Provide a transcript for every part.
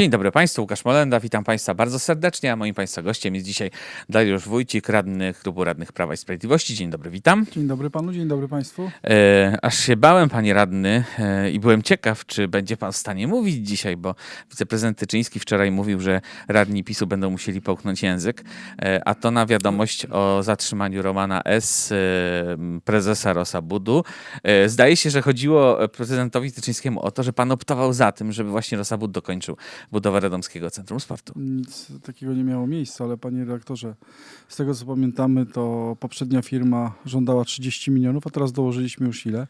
Dzień dobry Państwu, Łukasz Molenda, witam Państwa bardzo serdecznie, a moim Państwa gościem jest dzisiaj Dariusz Wójcik, radny Klubu Radnych Prawa i Sprawiedliwości. Dzień dobry, witam. Dzień dobry panu, dzień dobry państwu. E, aż się bałem, panie radny, e, i byłem ciekaw, czy będzie pan w stanie mówić dzisiaj, bo wiceprezydent Tyczyński wczoraj mówił, że radni PiSu będą musieli połknąć język, e, a to na wiadomość o zatrzymaniu Romana S., e, prezesa Rosabudu. E, zdaje się, że chodziło prezydentowi Tyczyńskiemu o to, że pan optował za tym, żeby właśnie Rosabud dokończył budowę Radomskiego Centrum Sportu. Nic takiego nie miało miejsca, ale panie redaktorze, z tego co pamiętamy, to poprzednia firma żądała 30 milionów, a teraz dołożyliśmy już ile?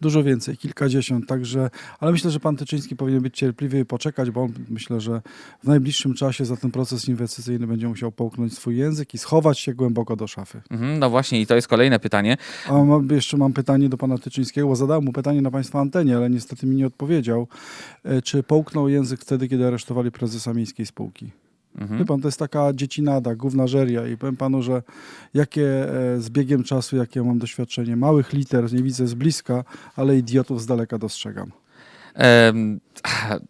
Dużo więcej, kilkadziesiąt, także, ale myślę, że pan Tyczyński powinien być cierpliwy i poczekać, bo on, myślę, że w najbliższym czasie za ten proces inwestycyjny będzie musiał połknąć swój język i schować się głęboko do szafy. Mhm, no właśnie, i to jest kolejne pytanie. A mam, jeszcze mam pytanie do pana Tyczyńskiego, bo zadałem mu pytanie na państwa antenie, ale niestety mi nie odpowiedział. E, Czy połknął język wtedy, kiedy aresztowali prezesa miejskiej spółki? Mhm. Wie pan, to jest taka dziecinada, gównażeria i powiem panu, że jakie e, z biegiem czasu, jakie mam doświadczenie, małych liter nie widzę z bliska, ale idiotów z daleka dostrzegam. Em,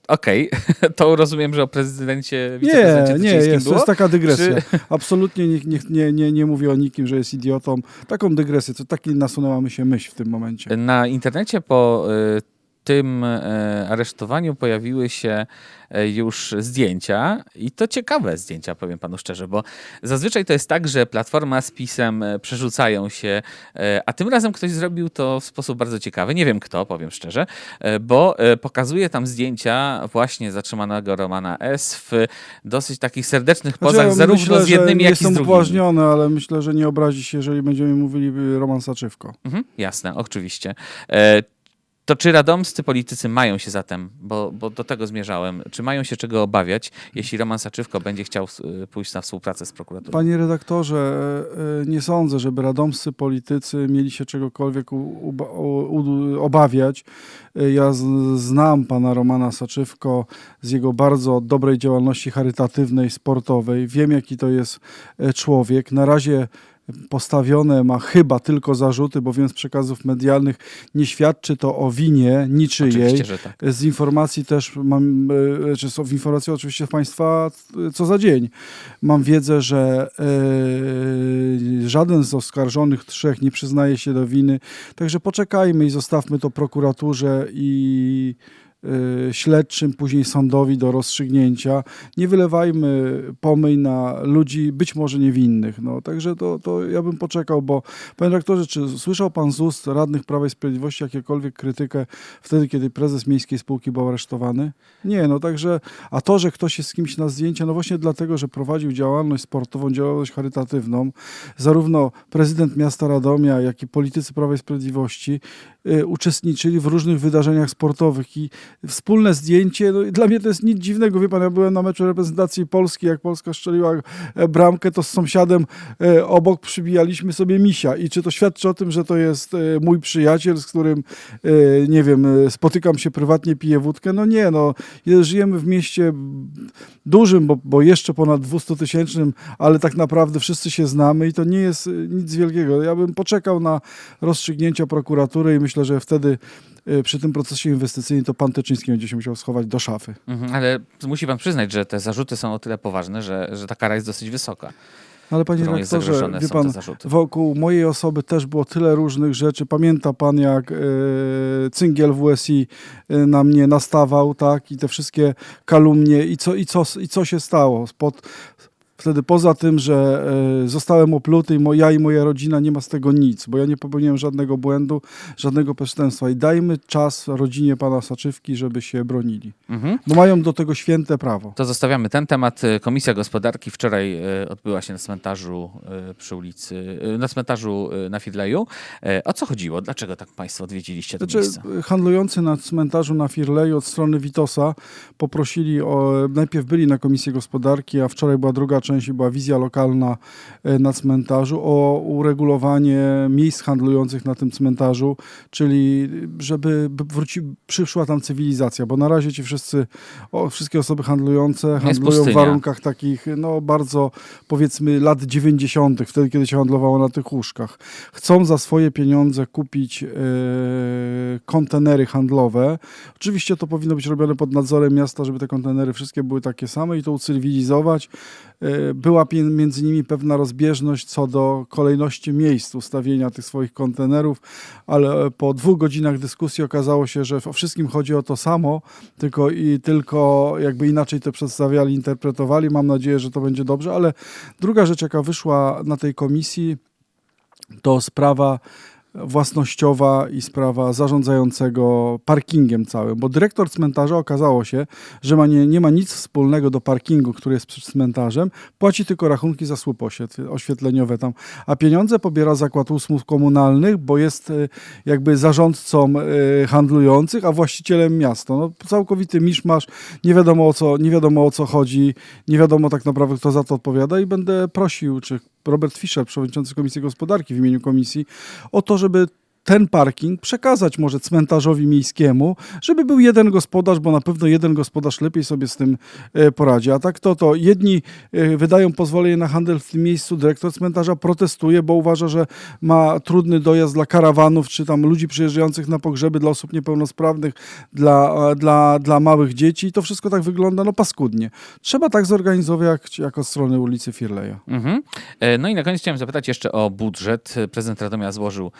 Okej, to rozumiem, że o prezydencie, Nie, wiceprezydencie nie, jest, to było? jest taka dygresja. Czy- Absolutnie nie, nie, nie, nie, nie mówię o nikim, że jest idiotą. Taką dygresję, to taki nasunęła mi się myśl w tym momencie. Na internecie po y, tym y, aresztowaniu pojawiły się y, już zdjęcia i to ciekawe zdjęcia, powiem panu szczerze, bo zazwyczaj to jest tak, że Platforma z PiSem y, przerzucają się, a tym razem ktoś zrobił to w sposób bardzo ciekawy, nie wiem kto, powiem szczerze, bo pokazuje tam zdjęcia właśnie zatrzymanego Romana S. w dosyć takich serdecznych Znaczy, pozach, ja zarówno myślę, z jednymi, jak i z jestem drugimi. upoważniony, ale myślę, że nie obrazi się, jeżeli będziemy mówili Roman Saczywko. Mhm, jasne, oczywiście. To czy radomscy politycy mają się zatem, bo, bo do tego zmierzałem, czy mają się czego obawiać, jeśli Roman Saczywko będzie chciał e, pójść na współpracę z prokuraturą? Panie redaktorze, e, e, nie sądzę, żeby radomscy politycy mieli się czegokolwiek u, u, u, obawiać. E, Ja z, znam pana Romana Saczywko z jego bardzo dobrej działalności charytatywnej, sportowej. Wiem, jaki to jest człowiek. Na razie postawione ma chyba tylko zarzuty, bo wiem z przekazów medialnych, nie świadczy to o winie niczyjej. Tak. Z informacji też mam, e, czy są informacje oczywiście państwa co za dzień. Mam wiedzę, że e, żaden z oskarżonych trzech nie przyznaje się do winy. Także poczekajmy i zostawmy to prokuraturze i śledczym, później sądowi do rozstrzygnięcia. Nie wylewajmy pomyj na ludzi być może niewinnych. No, także to, to ja bym poczekał, bo panie rektorze, czy słyszał pan z ust radnych Prawa i Sprawiedliwości jakiekolwiek krytykę wtedy, kiedy prezes miejskiej spółki był aresztowany? Nie, no także, a to, że ktoś jest z kimś na zdjęcia, no właśnie dlatego, że prowadził działalność sportową, działalność charytatywną, zarówno prezydent miasta Radomia, jak i politycy Prawa i Sprawiedliwości y, uczestniczyli w różnych wydarzeniach sportowych i wspólne zdjęcie, no, dla mnie to jest nic dziwnego, wie pan, ja byłem na meczu reprezentacji Polski, jak Polska strzeliła e, bramkę, to z sąsiadem e, obok przybijaliśmy sobie misia. I czy to świadczy o tym, że to jest e, mój przyjaciel, z którym, nie wiem, spotykam się prywatnie, piję wódkę, no nie, no, je- żyjemy w mieście dużym, bo, bo jeszcze ponad 200 tysięcznym, ale tak naprawdę wszyscy się znamy i to nie jest nic wielkiego. Ja bym poczekał na rozstrzygnięcia prokuratury i myślę, że wtedy przy tym procesie inwestycyjnym to pan Tyczyński będzie się musiał schować do szafy. Mhm, ale musi pan przyznać, że te zarzuty są o tyle poważne, że, że ta kara jest dosyć wysoka, Ale panie którą jest rektorze, zagrożone wie pan, wokół mojej osoby też było tyle różnych rzeczy. Pamięta pan, jak e, cyngiel WSI e, na mnie nastawał, tak? I te wszystkie kalumnie i co, i co, i co się stało? Spod, wtedy poza tym, że e, zostałem opluty i mo, ja i moja rodzina nie ma z tego nic, bo ja nie popełniłem żadnego błędu, żadnego przestępstwa. I dajmy czas rodzinie pana Saczywki, żeby się bronili. Mhm. Bo mają do tego święte prawo. To zostawiamy ten temat. Komisja Gospodarki wczoraj e, odbyła się na cmentarzu e, przy ulicy, na cmentarzu na Fidleju. E, O co chodziło? Dlaczego tak państwo odwiedziliście to Znaczy, miejsce? handlujący na cmentarzu na Firleju od strony Witosa poprosili o, najpierw byli na Komisji Gospodarki, a wczoraj była druga część części była wizja lokalna e, na cmentarzu, o uregulowanie miejsc handlujących na tym cmentarzu, czyli żeby by wróci, przyszła tam cywilizacja, bo na razie ci wszyscy, o, wszystkie osoby handlujące handlują w warunkach takich, no bardzo powiedzmy lat 90., wtedy kiedy się handlowało na tych łóżkach. Chcą za swoje pieniądze kupić e, kontenery handlowe. Oczywiście to powinno być robione pod nadzorem miasta, żeby te kontenery wszystkie były takie same i to ucywilizować. E, Była między nimi pewna rozbieżność co do kolejności miejsc ustawienia tych swoich kontenerów, ale po dwóch godzinach dyskusji okazało się, że o wszystkim chodzi o to samo, tylko i tylko jakby inaczej to przedstawiali, interpretowali. Mam nadzieję, że to będzie dobrze, ale druga rzecz, jaka wyszła na tej komisji, to sprawa własnościowa i sprawa zarządzającego parkingiem całym, bo dyrektor cmentarza okazało się, że ma nie, nie ma nic wspólnego do parkingu, który jest przed cmentarzem, płaci tylko rachunki za słup oświet- oświetleniowe tam, a pieniądze pobiera Zakład Usług Komunalnych, bo jest e, jakby zarządcą e, handlujących, a właścicielem miasta. No, całkowity miszmasz, nie wiadomo o co, nie wiadomo o co chodzi, nie wiadomo tak naprawdę kto za to odpowiada i będę prosił, czy Robert Fischer, przewodniczący Komisji Gospodarki w imieniu komisji, o to, żeby ten parking przekazać może cmentarzowi miejskiemu, żeby był jeden gospodarz, bo na pewno jeden gospodarz lepiej sobie z tym e, poradzi. A tak to, to jedni e, wydają pozwolenie na handel w tym miejscu, dyrektor cmentarza protestuje, bo uważa, że ma trudny dojazd dla karawanów, czy tam ludzi przyjeżdżających na pogrzeby, dla osób niepełnosprawnych, dla, e, dla, dla małych dzieci i to wszystko tak wygląda no paskudnie. Trzeba tak zorganizować jak, jak od strony ulicy Firleja. Mhm. No i na koniec chciałem zapytać jeszcze o budżet. Prezydent Radomia złożył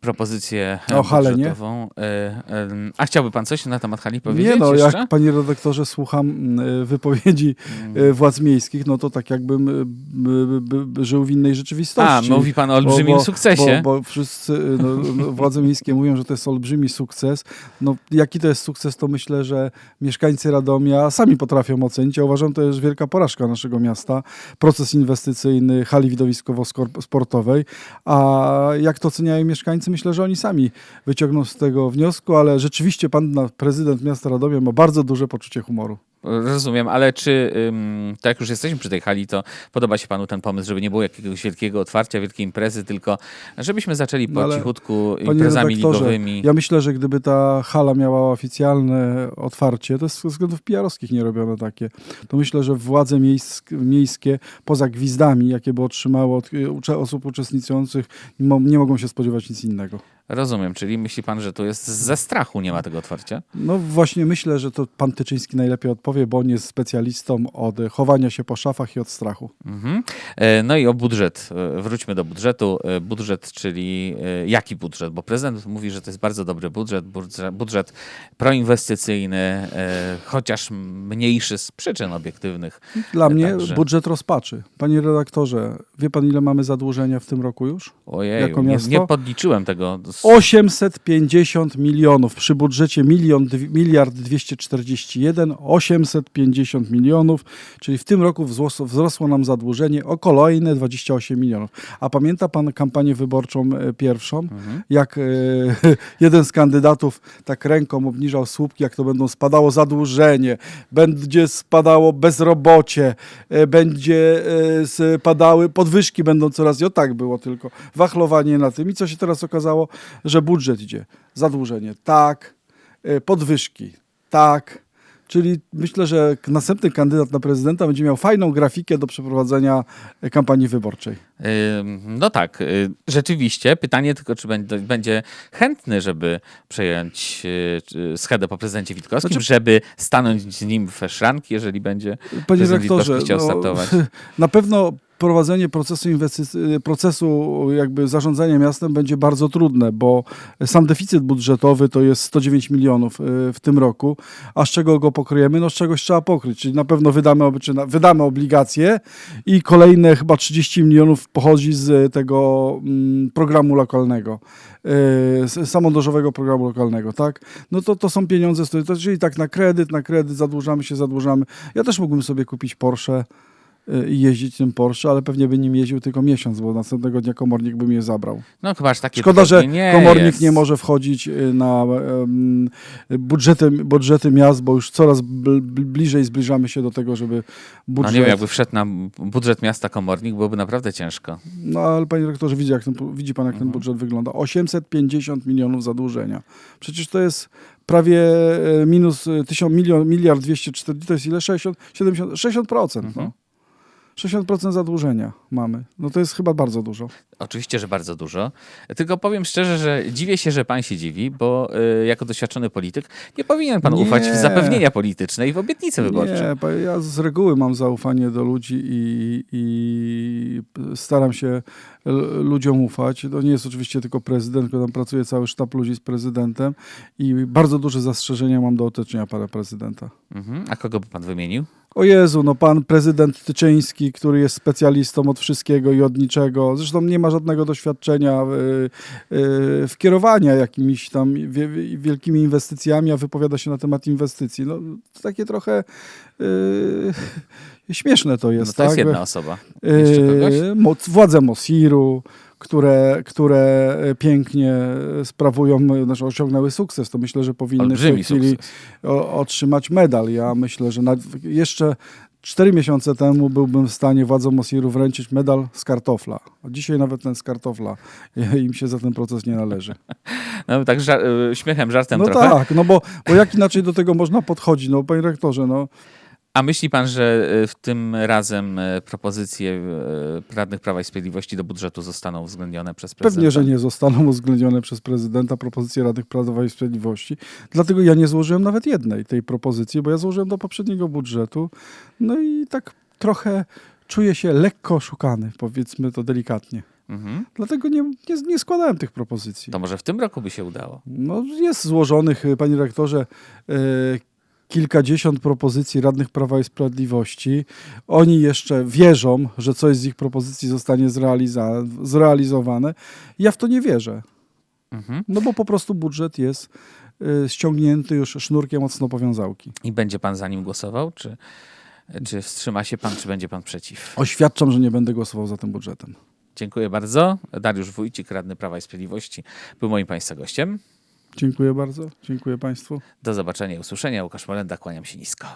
propozycję e, O hale, nie? budżetową. E, e, A chciałby pan coś na temat hali powiedzieć Nie no, jeszcze? jak panie redaktorze słucham mm, wypowiedzi Mm. e, władz miejskich, no to tak jakbym e, żył w innej rzeczywistości. A, mówi pan o olbrzymim sukcesie. Bo, bo wszyscy, e, no, no, władze miejskie mówią, że to jest olbrzymi sukces. No, jaki to jest sukces, to myślę, że mieszkańcy Radomia sami potrafią ocenić. Ja uważam, to jest wielka porażka naszego miasta. Proces inwestycyjny hali widowiskowo-sportowej. A jak to oceniają mieszkańcy? Myślę, że oni sami wyciągną z tego wniosku, ale rzeczywiście pan prezydent miasta Radomia ma bardzo duże poczucie humoru. Rozumiem, ale czy, tak jak już jesteśmy przy tej hali, to podoba się panu ten pomysł, żeby nie było jakiegoś wielkiego otwarcia, wielkiej imprezy, tylko żebyśmy zaczęli po No cichutku imprezami ligowymi. ja myślę, że gdyby ta hala miała oficjalne otwarcie, to jest ze względów PR-owskich nie robione takie, to myślę, że władze miejsk, miejskie, poza gwizdami, jakie by otrzymało od osób uczestniczących, nie mogą się spodziewać nic innego. Rozumiem, czyli myśli pan, że to jest ze strachu nie ma tego otwarcia? No właśnie myślę, że to pan Tyczyński najlepiej odpowie, bo on jest specjalistą od chowania się po szafach i od strachu. Mhm. E, No i o budżet. E, Wróćmy do budżetu. E, Budżet, czyli jaki budżet? Bo prezydent mówi, że to jest bardzo dobry budżet, budżet, proinwestycyjny, chociaż mniejszy z przyczyn obiektywnych. Dla mnie Także. budżet rozpaczy. Panie redaktorze, wie pan ile mamy zadłużenia w tym roku już? Ojej, nie, nie podliczyłem tego. Z- 850 milionów przy budżecie milion, miliard 241, 850 milionów, czyli w tym roku wzrosło, wzrosło nam zadłużenie o kolejne 28 milionów. A pamięta pan kampanię wyborczą e, pierwszą, Mhm. jak e, jeden z kandydatów tak ręką obniżał słupki, jak to będą spadało zadłużenie, będzie spadało bezrobocie, e, będzie e, spadały podwyżki będą coraz, i o tak było tylko, wachlowanie na tym. I co się teraz okazało? Że budżet idzie, zadłużenie, tak, e, podwyżki, tak. Czyli myślę, że następny kandydat na prezydenta będzie miał fajną grafikę do przeprowadzenia e, kampanii wyborczej. No tak, y, rzeczywiście. Pytanie tylko, czy będzie, chętny, żeby przejąć y, schedę po prezydencie Witkowskim, Znaczy- żeby stanąć z nim w szranki, jeżeli będzie prezydent Witkowski chciał no, startować. na pewno prowadzenie procesu, procesu jakby zarządzania miastem będzie bardzo trudne, bo sam deficyt budżetowy to jest 109 milionów y, w tym roku, a z czego go pokryjemy? No z czegoś trzeba pokryć, czyli na pewno wydamy, wydamy obligacje i kolejne chyba 30 milionów pochodzi z tego mm, programu lokalnego, y, samorządowego programu lokalnego, tak? No to, to są pieniądze, czyli tak na kredyt, na kredyt, zadłużamy się, zadłużamy. Ja też mógłbym sobie kupić Porsche, i jeździć tym Porsche, ale pewnie by nim jeździł tylko miesiąc, bo następnego dnia komornik by mnie zabrał. No chyba aż takie Szkoda, że nie komornik jest. nie może wchodzić y, na em, budżety, budżety miast, bo już coraz bl- bl- bliżej zbliżamy się do tego, żeby No budżet... nie wiem, jakby wszedł na budżet miasta komornik, byłoby naprawdę ciężko. No ale panie rektorze, widzi, jak ten, widzi pan, jak Mhm. ten budżet wygląda. 850 milionów zadłużenia. Przecież to jest prawie e, minus e, 1000 milion, miliard 240, to jest ile? 60, 70, 60%. Mhm. No. 60% zadłużenia mamy. No to jest chyba bardzo dużo. Oczywiście, że bardzo dużo. Tylko powiem szczerze, że dziwię się, że pan się dziwi, bo y, jako doświadczony polityk nie powinien pan Nie. ufać w zapewnienia polityczne i w obietnice wyborcze. Nie, ja z reguły mam zaufanie do ludzi i, i staram się ludziom ufać. To nie jest oczywiście tylko prezydent, tylko tam pracuje cały sztab ludzi z prezydentem i bardzo duże zastrzeżenia mam do otoczenia pana prezydenta. Mhm. A kogo by pan wymienił? O Jezu, no pan prezydent Tyczyński, który jest specjalistą od wszystkiego i od niczego, zresztą nie ma żadnego doświadczenia y, y, w kierowania jakimiś tam wie, wie- wielkimi inwestycjami, a wypowiada się na temat inwestycji. No, to takie trochę y, śmieszne to jest. No to jest tak? jedna osoba. Jeszcze kogoś? Władze Mosiru, które, które pięknie sprawują, znaczy osiągnęły sukces, to myślę, że powinny w tej chwili o, otrzymać medal. Ja myślę, że jeszcze cztery miesiące temu byłbym w stanie władzom Mosiru wręczyć medal z kartofla. Dzisiaj nawet ten z kartofla im się za ten proces nie należy. No tak żar y, śmiechem, żartem No trochę. tak, no bo, bo jak inaczej do tego można podchodzić? No panie rektorze, no A myśli pan, że y, w tym razem y, propozycje y, radnych Prawa i Sprawiedliwości do budżetu zostaną uwzględnione przez prezydenta? Pewnie, że nie zostaną uwzględnione przez prezydenta propozycje Radnych Prawa i Sprawiedliwości. Dlatego ja nie złożyłem nawet jednej tej propozycji, bo ja złożyłem do poprzedniego budżetu. No i tak trochę czuję się lekko oszukany, powiedzmy to delikatnie. Mhm. Dlatego nie, nie, nie składałem tych propozycji. To może w tym roku by się udało. No, jest złożonych, panie rektorze, e, kilkadziesiąt propozycji radnych Prawa i Sprawiedliwości. Oni jeszcze wierzą, że coś z ich propozycji zostanie zrealizowane. Ja w to nie wierzę. Mhm. No bo po prostu budżet jest y, ściągnięty już sznurkiem od snopowiązałki. I będzie pan za nim głosował, czy, czy wstrzyma się pan, czy będzie pan przeciw? Oświadczam, że nie będę głosował za tym budżetem. Dziękuję bardzo. Dariusz Wójcik, radny Prawa i Sprawiedliwości, był moim państwa gościem. Dziękuję bardzo. Dziękuję Państwu. Do zobaczenia i usłyszenia. Łukasz Molenda, kłaniam się nisko.